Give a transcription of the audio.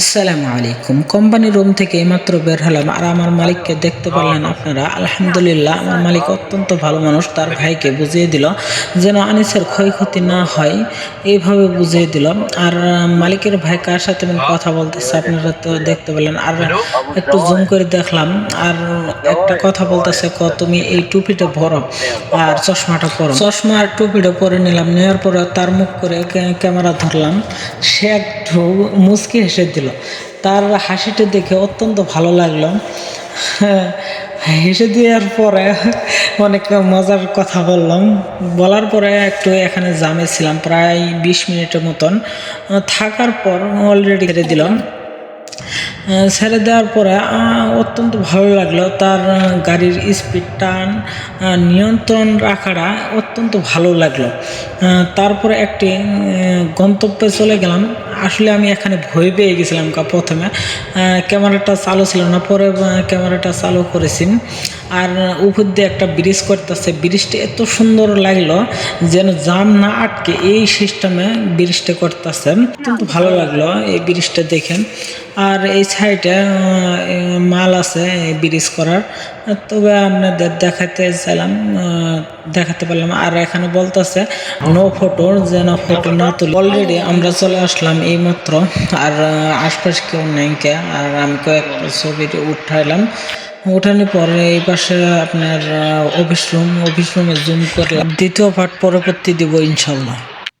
আসসালামু আলাইকুম। Company room থেকে এইমাত্র বের হলাম আর আমার মালিককে দেখতে পারলেন আপনারা। আলহামদুলিল্লাহ আমার মালিক অত্যন্ত ভালো মানুষ। তার ভাইকে বুঝিয়ে দিল যেন আনিসের ক্ষয়ক্ষতি না হয়। এইভাবে বুঝিয়ে দিল। আর মালিকের ভাই কার সাথে কথা বলতেছে আপনারা তো দেখতে পেলেন। আর একটু জুম করে দেখলাম। আর একটা কথা বলতেছে ক তুমি এই টুপিটা ভরো আর চশমাটা পরো। চশমা আর টুপিটা পরে নিলাম। নেওয়ার পরে তার মুখ করে ক্যামেরা ধরলাম। সে একটু মুচকি হেসে দিল। তার হাসিটা দেখে অত্যন্ত ভালো লাগল। হেসে দেওয়ার পরে অনেক মজার কথা বললাম। বলার পরে একটু এখানে জামে ছিলাম, প্রায় বিশ মিনিটের মতন। থাকার পর অলরেডি ছেড়ে দিলাম। ছেড়ে দেওয়ার পরে অত্যন্ত ভালো লাগল। তার গাড়ির স্পিড টান নিয়ন্ত্রণ রাখাটা অত্যন্ত ভালো লাগল। তারপরে একটি গন্তব্যে চলে গেলাম। আসলে আমি এখানে ভয় পেয়ে গেছিলাম প্রথমে। ক্যামেরাটা চালু ছিল না, পরে ক্যামেরাটা চালু করেছি। আর উপর দিয়ে একটা ব্রিজ করতেছে। ব্রিজটা এত সুন্দর লাগল যেন জাম না আটকে এই সিস্টেমে ব্রিজটা করতেছে। অত্যন্ত ভালো লাগল এই ব্রিজটা দেখেন আর এই সাইডে মাল আছে ব্রিজ করার। তবে আপনাদের দেখাতে চাইলাম দেখাতে পারলাম। আর এখানে বলতেছে নো ফটো যেন ফটো না তুলি। অলরেডি আমরা চলে আসলাম এই মাত্র আর আশপাশ কেউ নেই কে। আর আমি কয়েকটা ছবি উঠাইলাম। উঠানোর পরে এই পাশে আপনার অফিস রুম অফিস রুমে জুম করলাম। দ্বিতীয় পার্ট পরবর্তী দিব ইনশাল্লাহ।